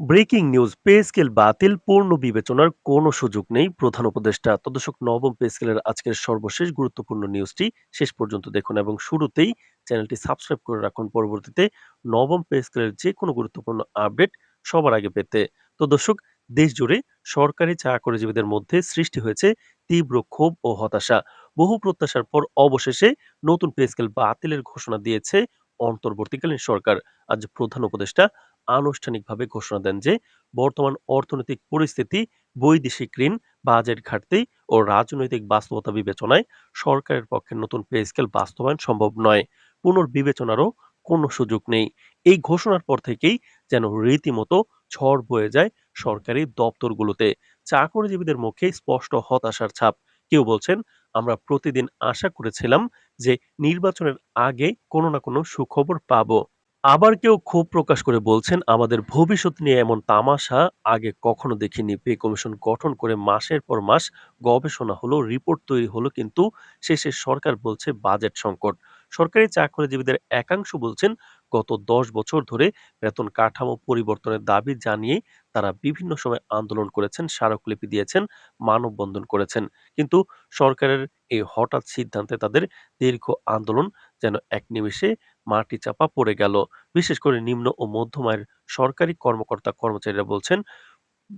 Breaking news, pay scale বাতিল, পূর্ণ বিবেচনার কোনো সুযোগ নেই, প্রধান উপদেষ্টা। তো দর্শক, নবম পে স্কেলের আজকের সর্বশেষ গুরুত্বপূর্ণ নিউজটি শেষ পর্যন্ত দেখুন এবং শুরুতেই চ্যানেলটি সাবস্ক্রাইব করে রাখুন। পরবর্তীতে নবম পে স্কেলের যে কোনো গুরুত্বপূর্ণ আপডেট সবার আগে পেতে। তো দর্শক, দেশ জুড়ে সরকারি চাকরিজীবীদের মধ্যে সৃষ্টি হয়েছে তীব্র ক্ষোভ ও হতাশা। বহু প্রত্যাশার পর অবশেষে নতুন পে স্কেল বাতিলের ঘোষণা দিয়েছে অন্তর্বর্তীকালীন সরকার। আজ প্রধান উপদেষ্টা আনুষ্ঠানিকভাবে ঘোষণা দেন যে, বর্তমান অর্থনৈতিক পরিস্থিতি, বৈদেশিক ঋণ, বাজেট ঘাটতি ও রাজনৈতিক বাস্তবতা বিবেচনায় সরকারের পক্ষে নতুন পে স্কেল বাস্তবায়ন সম্ভব নয়। পুনর্বিবেচনারও কোনো সুযোগ নেই। এই ঘোষণার পর থেকেই যেন রীতিমতো ঝড় বয়ে যায় সরকারি দপ্তরগুলোতে। চাকরিজীবীদের মুখে স্পষ্ট হতাশার ছাপ। কেউ বলছেন, আমরা প্রতিদিন আশা করেছিলাম যে নির্বাচনের আগে কোনো না কোনো সুখবর পাবো। আবার কেউ ক্ষোভ প্রকাশ করে বলছেন, আমাদের ভবিষ্যৎ নিয়ে এমন তামাশা আগে কখনো দেখিনি। পে কমিশন গঠন করে মাসের পর মাস গবেষণা হলো, রিপোর্ট তৈরি হলো, কিন্তু শেষে সরকার বলছে বাজেট সংকট। সরকারি চাকরিজীবীদের একাংশ বলছেন, গত দশ বছর ধরে বেতন কাঠামো পরিবর্তনের দাবি জানিয়ে তারা বিভিন্ন সময় আন্দোলন করেছেন, স্মারকলিপি দিয়েছেন, মানববন্ধন করেছেন। কিন্তু সরকারের এই হঠাৎ সিদ্ধান্তে তাদের দীর্ঘ আন্দোলন যেন এক নিমেষে মাটি চাপা পড়ে গেল। বিশেষ করে নিম্ন ও মধ্যম আয়ের সরকারি কর্মকর্তা কর্মচারীরা বলছেন,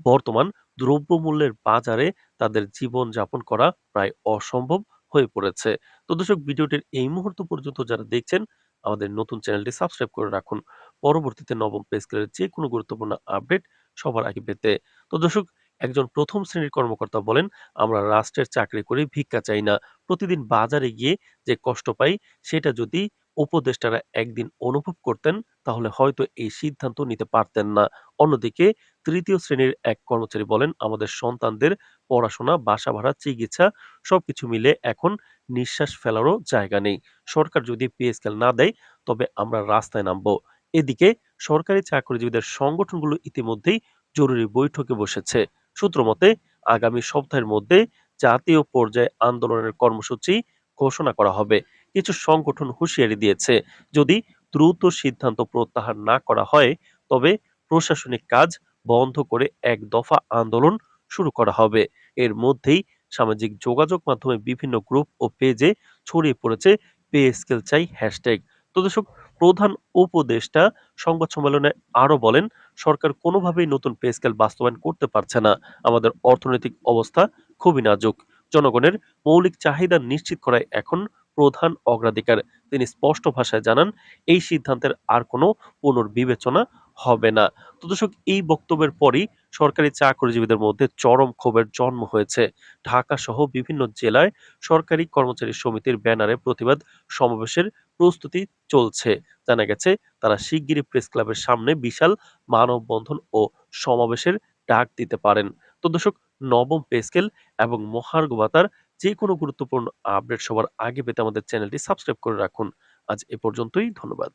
বর্তমান দ্রব্যমূল্যের বাজারে তাদের জীবন যাপন করা প্রায় অসম্ভব হয়ে পড়েছে। তো দর্শক, ভিডিওটির এই মুহূর্ত পর্যন্ত যারা দেখছেন, আমাদের নতুন চ্যানেলটি সাবস্ক্রাইব করে রাখুন। পরবর্তীতে নবম পে স্কেলের যে কোনো গুরুত্বপূর্ণ আপডেট সবার আগে পেতে। তো দর্শক, একজন প্রথম শ্রেণির কর্মকর্তা বলেন, আমরা রাষ্ট্রের চাকরি করে, ভিক্ষা চাই না। প্রতিদিন বাজারে গিয়ে যে কষ্ট পাই, সেটা যদি উপদেষ্টারা একদিন অনুভব করতেন, তাহলে হয়তো এই সিদ্ধান্ত নিতে পারতেন না। অন্যদিকে তৃতীয় শ্রেণির এক কর্মচারী বলেন, আমাদের সন্তানদের পড়াশোনা, বাসা ভাড়া, চিকিৎসা সবকিছু মিলে এখন নিঃশ্বাস ফেলারও জায়গা নেই। সরকার যদি পে স্কেল না দেয়, তবে আমরা রাস্তায় নামবো। এদিকে সরকারি চাকরিজীবীদের সংগঠনগুলো ইতিমধ্যেই জরুরি বৈঠকে বসেছে। সূত্র মতে, আগামী সপ্তাহের মধ্যে জাতীয় পর্যায়ে আন্দোলনের কর্মসূচি ঘোষণা করা হবে। কিছু সংগঠন হুঁশিয়ারি দিয়েছে। যদি দ্রুত সিদ্ধান্ত প্রত্যাহার না করা হয়, তবে প্রশাসনিক কাজ বন্ধ করে এক দফা আন্দোলন শুরু করা হবে। এর মধ্যেই সামাজিক যোগাযোগ মাধ্যমে বিভিন্ন গ্রুপ ও পেজে ছড়িয়ে পড়েছে পে স্কেল চাই হ্যাশট্যাগ। তো দর্শক, প্রধান উপদেষ্টা সংবাদ সম্মেলনে আরও বলেন, সরকার কোনোভাবেই নতুন পে স্কেল বাস্তবায়ন করতে পারছে না। আমাদের অর্থনৈতিক অবস্থা খুবই নাজুক। জনগণের মৌলিক চাহিদা নিশ্চিত করাই এখন প্রধান অগ্রাধিকার। তিনি স্পষ্ট ভাষায় জানান, এই সিদ্ধান্তের আর কোনো পুনর্বিবেচনা হবে না। তো দর্শক, এই বক্তব্যের পরই সরকারি চাকরিজীবীদের মধ্যে চরম ক্ষোভের জন্ম হয়েছে। ঢাকা সহ বিভিন্ন জেলায় সরকারি কর্মচারী সমিতির ব্যানারে প্রতিবাদ সমাবেশের প্রস্তুতি চলছে। জানা গেছে, তারা শিগগিরই প্রেস ক্লাবের সামনে বিশাল মানববন্ধন ও সমাবেশের ডাক দিতে পারেন। তো দর্শক নবম পে স্কেল এবং মহার্ঘ ভাতার যে কোনো গুরুত্বপূর্ণ আপডেট সবার আগে পেতে আমাদের চ্যানেলটি সাবস্ক্রাইব করে রাখুন। আজ এ পর্যন্তই, ধন্যবাদ।